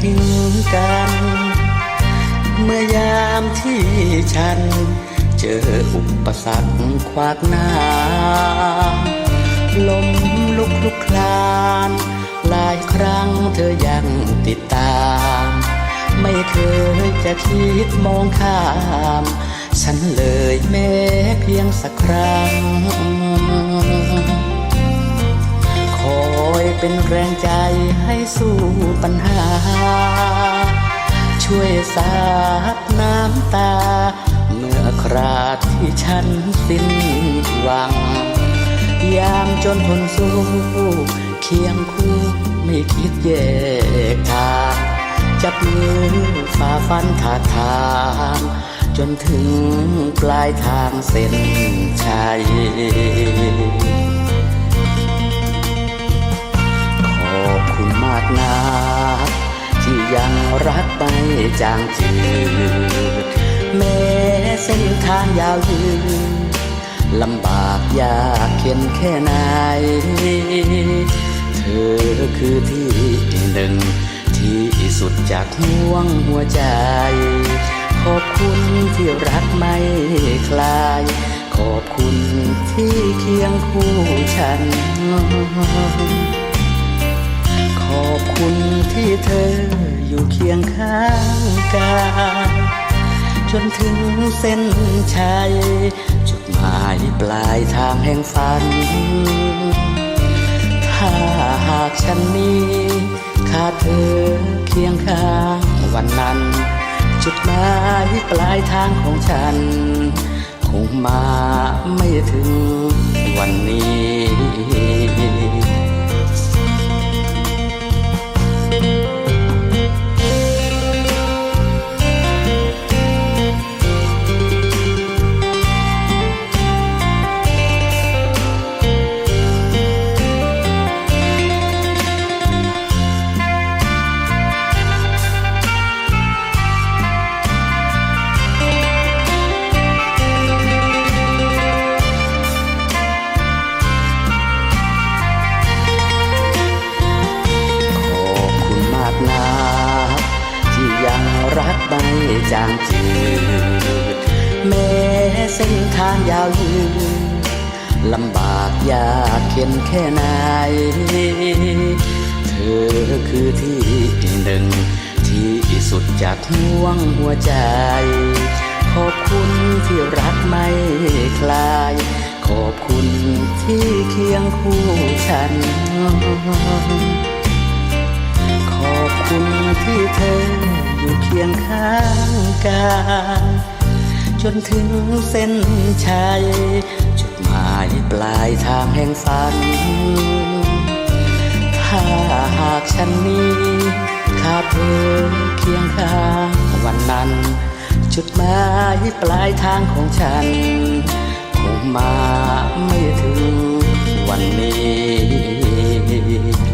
ทิ้งกัน เมื่อยามที่ฉัน เจออุปสรรคขวากหน้า ลมลุกลุกคลาน หลายครั้งเธอยังติดตาม ไม่เคยจะคิดมองข้าม ฉันเลยแม้เพียงสักครั้ง เป็นแรงใจให้สู้ปัญหา ช่วยสาดน้ำตา เมื่อคราที่ฉันสิ้นหวัง ยามจนทนสู้เคียงคู่ไม่คิดแยกทางจับมือฝ่าฟันถากทางจนถึงปลายทางเส้นชัย คุณมาที่ยังรักไม่จางจืดแม้เส้นทางยาวยืนลำบากยากเข็นแค่ไหน เธอคือที่หนึ่ง ที่สุดจากห่วงหัวใจ ขอบคุณที่รักไม่คลาย ขอบคุณที่เคียงคู่ฉัน อบคุณที่เธออยู่เคียงข้างกายจนถึงเส้นชัย จุดหมายปลายทางแห่งฝัน ถ้าหากฉันนี้ขาดเธอเคียงข้างวันนั้น จุดหมายปลายทางของฉัน คงมาไม่ถึงวันนี้ จางจืดแม้เส้นทางยาวยืนลำบากยากเข็นแค่ไหน เธอคือที่หนึ่ง ที่สุดจากห่วงหัวใจ ขอบคุณที่รักไม่คลาย ขอบคุณที่เคียงคู่ฉัน ขอบคุณที่เธอ อยู่เคียงข้างกายจนถึงเส้นชัยจุดหมายปลายทางแห่งฝัน ถ้าหากฉันนี้ขาดเธอเคียงข้างวันนั้น จุดหมายปลายทางของฉัน คงมาไม่ถึงวันนี้